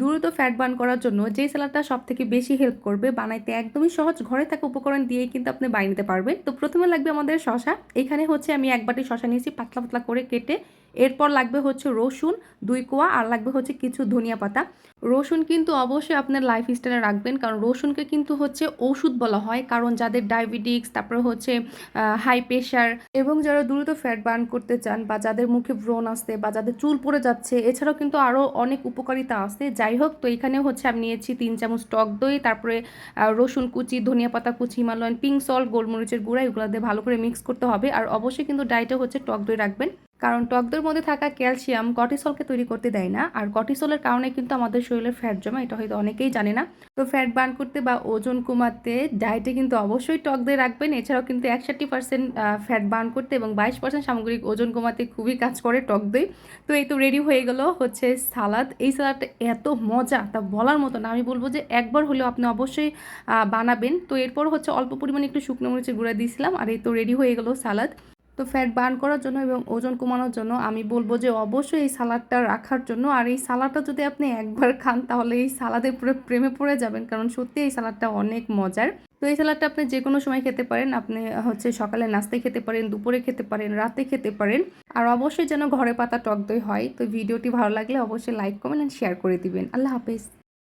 দ্রুত fat burn করার জন্য যে স্যালাডটা সব থেকে বেশি হেল্প করবে বানাইতে একদমই সহজ ঘরে থাকা উপকরণ দিয়েই কিন্তু আপনি বানিয়ে নিতে পারবেন। তো প্রথমে লাগবে আমাদের শশা এখানে হচ্ছে আমি এক বাটি শশা নিয়েছি, পাতলা পাতলা করে কেটে এরপর লাগবে হচ্ছে রসুন, দুই কোয়া, আর লাগবে হচ্ছে কিছু ধনিয়া পাতা। রসুন কিন্তু অবশ্যই আপনার লাইফ স্টাইলে রাখবেন, কারণ রসুনকে কিন্তু হচ্ছে ওষুধ বলা হয়, কারণ যাদের ডায়াবেটিক্স তারপরে হচ্ছে হাই প্রেশার এবং যারা দ্রুত ফ্যাট বার্ন করতে চান বা যাদের মুখে ব্রণ আসছে বা যাদের চুল পড়ে যাচ্ছে, এছাড়াও কিন্তু আরও অনেক উপকারিতা আছে। যাই হোক, তো এখানে হচ্ছে আমি নিয়েছি তিন চামচ টক দই, তারপরে রসুন কুচি, ধনিয়া পাতা কুচি, হিমালয়ান পিঙ্ক সল্ট গোলমরিচের গুঁড়া, এগুলো দিয়ে ভালো করে মিক্স করতে হবে। আর অবশ্যই কিন্তু ডায়েটে হচ্ছে টক দই রাখবেন। কারণ টক দইয়ের মধ্যে থাকা ক্যালসিয়াম কর্টিসলকে তৈরি করতে দেয় না, আর কর্টিসলের কারণে কিন্তু আমাদের শরীরে ফ্যাট জমা, এটা হয়তো অনেকেই জানে না। তো ফ্যাট বার্ন করতে বা ওজন কমাতে ডায়েটে কিন্তু অবশ্যই টক দই রাখবেন, এছাড়াও কিন্তু একষট্টি পার্সেন্ট ফ্যাট বার্ন করতে এবং বাইশ পার্সেন্ট সামগ্রিক ওজন কমাতে খুবই কাজ করে টক দই তো এই তো রেডি হয়ে গেল হচ্ছে সালাদ। এই সালাদটা এত মজা, তা বলার মতো না। আমি বলব যে একবার হলেও আপনি অবশ্যই বানাবেন। তো এরপর হচ্ছে অল্প পরিমাণে একটু শুকনো মরিচের গুঁড়া দিয়েছিলাম, আর এই তো রেডি হয়ে গেল সালাদ। তো ফ্যাট বার্ন করার জন্য এবং ওজন কমানোর জন্য আমি বলব যে অবশ্যই এই সালাদটা রাখার জন্য। আর এই সালাদটা যদি আপনি একবার খান, তাহলে এই সালাদের পুরো প্রেমে পড়ে যাবেন, কারণ সত্যি এই সালাদটা অনেক মজার। তো এই সালাদটা আপনি যে কোনো সময় খেতে পারেন। আপনি হচ্ছে সকালে নাস্তায় খেতে পারেন, দুপুরে খেতে পারেন, রাতে খেতে পারেন। আর অবশ্যই যেন ঘরে পাতা টক দই হয়। তো ভিডিওটি ভালো লাগলে অবশ্যই লাইক কমেন্ট অ্যান্ড শেয়ার করে দিবেন। আল্লাহ হাফেজ।